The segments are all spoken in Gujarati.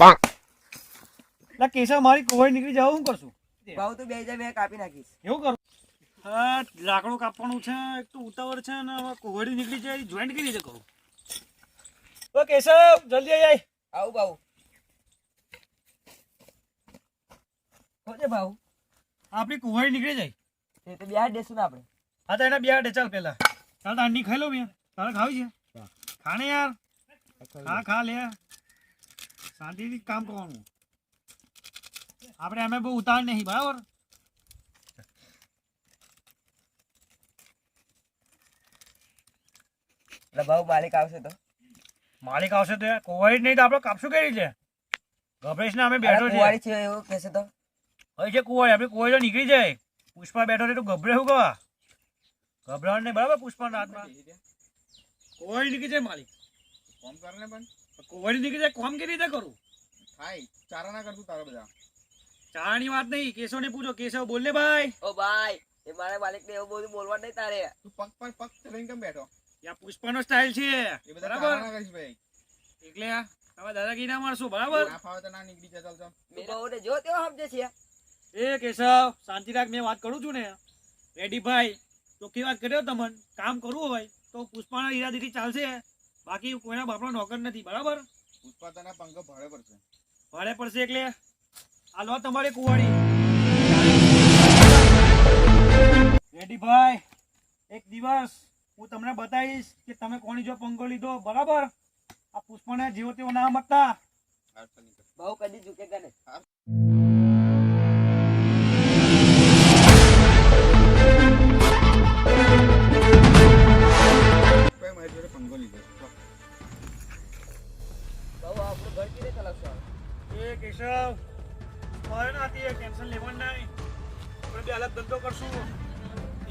એટલે કેસા મારી કોવાઈ નીકળી જાવ હું કરશું? ભાવ તો બે હજાર બે કાપી નાખીશ. એવું કરું? હા લાકડું કાપવાનું છે એક તો ઉતાવળ છે ને હવે કોવાડી નીકળી જાય જોઈન્ટ કરી રીતે કરું ઓ કેશવ જલ્દી આય. આવું ભાવ. હોજે ભાવ? આપણી કુવાડી નીકળી જાય. એ તો બિહાર દેશું ને આપણે. હા તો એના બે હાડે ચાલ પેલા ચાલ તાંડી ખાઈ લો મેં. તારે ખાવી છે? ખાને યાર. હા ખા લે શાંતિથી કામ કરવાનું. આપણે અમે બહુ ઉતાર નહીં બરાબર? એટલે ભાવ માલિક આવશે તો? માલિક આવશે તો. નહીં તો આપણે કાપશું કઈ રીતે? ગભરેશ ને અમે બેઠો છે એવું કહેશે તો? છે આપણે કુવાડી તો નીકળી જાય. પુષ્પા બેઠો છે તો ગભરે શું કવા ગભરાણ નહીં બરાબર પુષ્પાના હાથમાં? કોઈ નીકળી જાય માલિક. ફોન કર પણ કુવાડી નીકળી જાય કોમ કેવી રીતે કરું? થાય ચારા ના કરતું તારા બધા. ચારાની વાત નહીં કેશવ ને પૂછો. કેશવ બોલ ને ભાઈ. ઓ ભાઈ એ મારા માલિક ને એવું બધું બોલવા નહીં તારે. તું પગ પર પગ ચલાવીને કેમ બેઠો? આ પુષ્પાનો સ્ટાઇલ છે. એ બધા બરાબર? ના કરીશ ભાઈ. એટલે તમે દાદાગીરી ના મારશું બરાબર? ના ફાવે તો ના નીકળી જા ચાલ. ચાલ મેરો ને જો તેવો સમજે છે. એ કેશવ શાંતિ રાખ મેં વાત કરું છું ને. રેડી ભાઈ? તો વાત કર્યો તમને કામ કરવું હોય તો પુષ્પાના ઈરાદીથી ચાલશે. બાકી કોઈના બાપનો નોકર નથી બરાબર? પુષ્પા તને પંખ ભાડે પડશે. ભાડે પડશે એટલે? આ લો તમારી કુવાડી. રેડી ભાઈ? એક દિવસ હું તમને બતાવીશ કે તમે કોની જો પંખો લીધો બરાબર? આ પુષ્પાને જેવો તેવો ના મતતા બહુ ભાવ કદી ચૂકે કરે પંખો લીધો. એ કેશવ. મારે નથી ટેન્શન લેવાનું નહીં. આપણે બે અલગ ધંધો કરશું.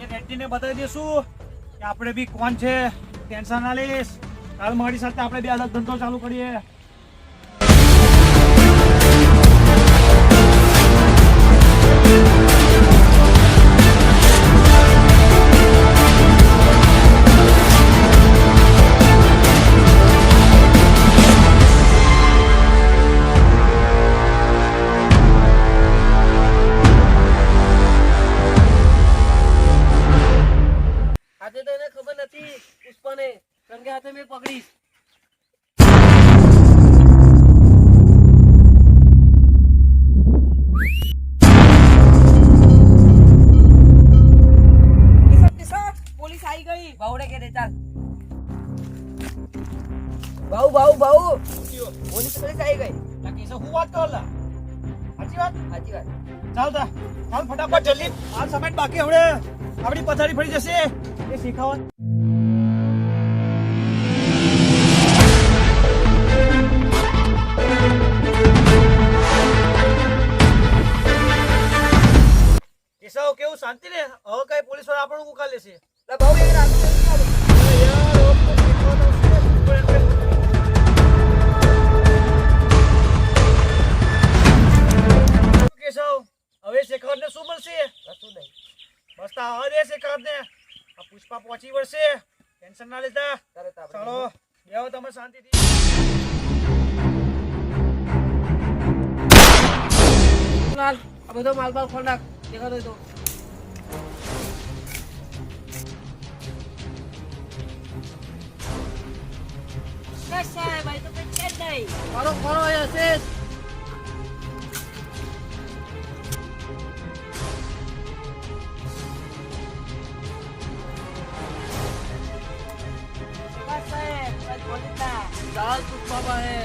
એ રેન્ટીને બતાવી દઈશું કે આપણે બી કોણ છે. ટેન્શન ના લઈશ. કાલ મારી સાથે આપણે બે અલગ ધંધો ચાલુ કરીએ. પોલીસ આવી કે ચાલ. ભાઉ ભાઉ ભાઉ. પોલીસ પોલીસ આવી ગઈ. આ કેશવ વાત કરો લા? સાચી વાત? સાચી વાત. ચાલ તા. ચાલ ફટાફટ જલ્દી. આ સમેટ બાકી હવે આપણી પથારી ફરી જશે. એ શીખાવત. કેવું? શાંતિ ને હવે કઈ પોલીસવાળા આપણને ઉકા લેશે. પહોંચી વળશે. ટેન્શન ના લેતા. ચાલો બેહો તમે શાંતિથી. લાલ આ બધો માલ બાલ ખોલ નાખ. દેખાતો હોય તો. મારો ખોળો અહીંયા ચાલ પુષ્પા પાસે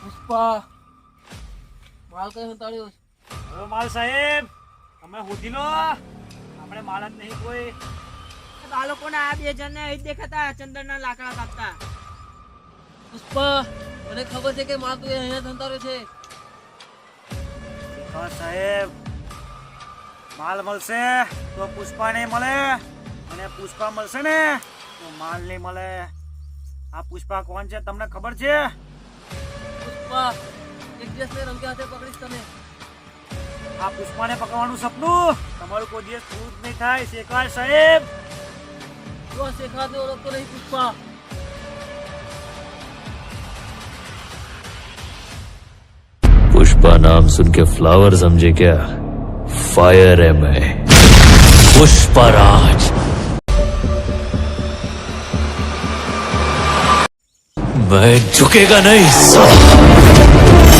પુષ્પા માલ કઈ છે? હવે માલ સાહેબ તમે હોધી લો. આપણે માલ જ નહીં કોઈ. આ લોકોને આ બે જણને જ દેખાતા ચંદનના લાકડા કાપતા. પુષ્પા મને ખબર છે કે માલ તું અહીંયા સંતાડ્યો છે. હા સાહેબ. માલ મળશે તો પુષ્પા નહીં મળે. અને પુષ્પા મળશે ને તો માલ નહીં મળે. આ પુષ્પા કોણ છે તમને ખબર છે પુષ્પા એક દિવસ મેં રંગે હાથે પકડીશ તને આ પુષ્પાને પકડવાનું સપનું તમારું કોઈ દિવસ પૂરું જ નહીં થાય શેખર સાહેબ જો શેખાતને ઓળખતો નહીં પુષ્પા पुष्पा नाम सुन के फ्लावर समझे क्या फायर है मैं पुष्पराज मैं झुकेगा नहीं साला।